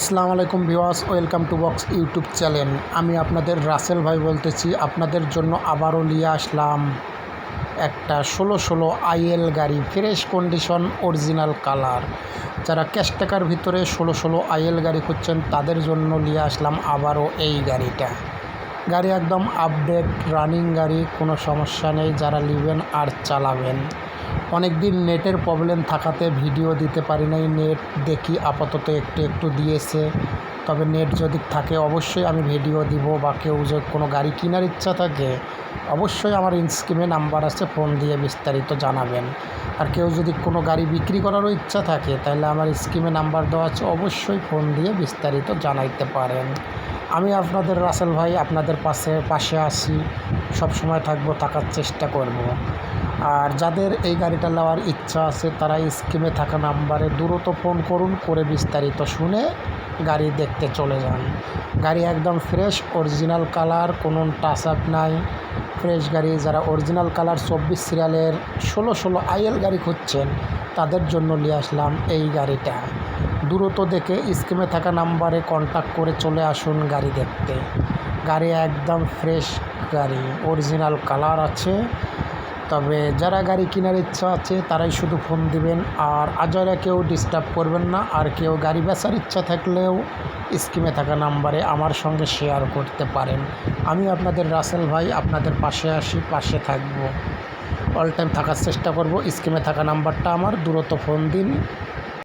আসসালামু আলাইকুম viewers welcome to box YouTube channel. আমি আপনাদের রাসেল ভাই বলতেছি, আপনাদের জন্য আবারও নিয়ে আসলাম একটা ষোলো ষোলো আইএল গাড়ি, ফ্রেশ কন্ডিশন অরিজিনাল কালার যারা ক্যাশ টাকার ভিতরে ষোলো ষোলো আইএল গাড়ি খুঁজছেন, তাদের জন্য নিয়ে আসলাম আবারও এই গাড়িটা। গাড়ি একদম আপডেট রানিং গাড়ি, কোনো সমস্যা নেই, যারা নেবেন আর চালাবেন। অনেক দিন নেটের প্রবলেম থাকাতে ভিডিও দিতে পারি নাই। নেট দেখি আপাতত একটু একটু দিয়েছে। তবে নেট যদি থাকে, অবশ্যই আমি ভিডিও দিব বা কেউ যদি কোনো গাড়ি কেনার ইচ্ছা থাকে, অবশ্যই আমার স্ক্রিমে নাম্বার আছে, ফোন দিয়ে বিস্তারিত জানাবেন। আর কেউ যদি কোনো গাড়ি বিক্রি করারও ইচ্ছা থাকে, তাহলে আমার স্কিমে নাম্বার দেওয়া আছে, অবশ্যই ফোন দিয়ে বিস্তারিত জানাইতে পারেন। আমি আপনাদের রাসেল ভাই, আপনাদের পাশে পাশে আসি সব সময় থাকব, থাকার চেষ্টা করব। আর যাদের এই গাড়িটা নেওয়ার ইচ্ছা আছে তারা স্কিমে থাকা নাম্বারে দ্রুত ফোন করুন করে বিস্তারিত শুনে গাড়ি দেখতে চলে যান। গাড়ি একদম ফ্রেশ, অরিজিনাল কালার, কোনো টাচ আপ নাই। ফ্রেশ গাড়ি, যারা অরিজিনাল কালার চব্বিশ সিরিয়ালের ষোলো ষোলো আইএল গাড়ি খুঁজছেন, তাদের জন্য নিয়ে আসলাম এই গাড়িটা। দ্রুত দেখে স্কিমে থাকা নাম্বারে কন্ট্যাক্ট করে চলে আসুন গাড়ি দেখতে। গাড়ি একদম ফ্রেশ গাড়ি, অরিজিনাল কালার আছে। তবে যারা গাড়ি কেনার ইচ্ছা আছে, তারাই শুধু ফোন দিবেন। আর আজরা কেউ ডিস্টার্ব করবেন না। আর কেউ গাড়ি বেচার ইচ্ছা থাকলেও স্কিমে থাকা নাম্বারে আমার সঙ্গে শেয়ার করতে পারেন। আমি আপনাদের রাসেল ভাই, আপনাদের পাশে আসি, পাশে থাকব। অল টাইম থাকার চেষ্টা করব। স্কিমে থাকা নাম্বারটা আমার। দূরত্ব ফোন দিন।